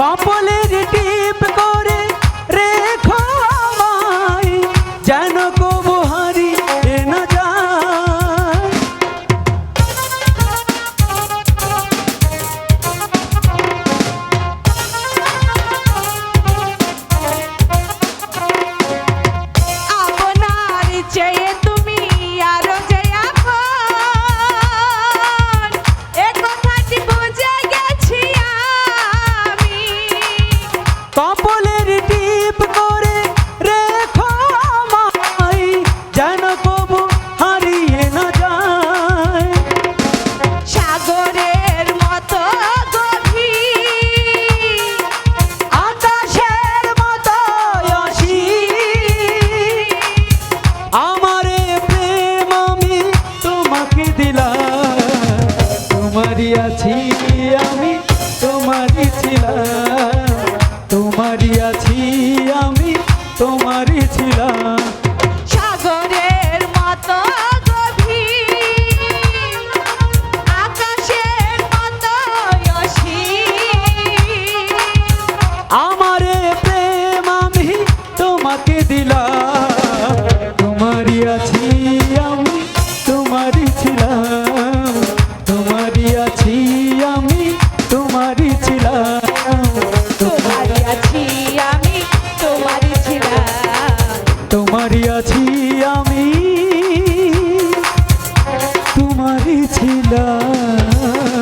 কপলের তোমারই তোমারই ছিলাম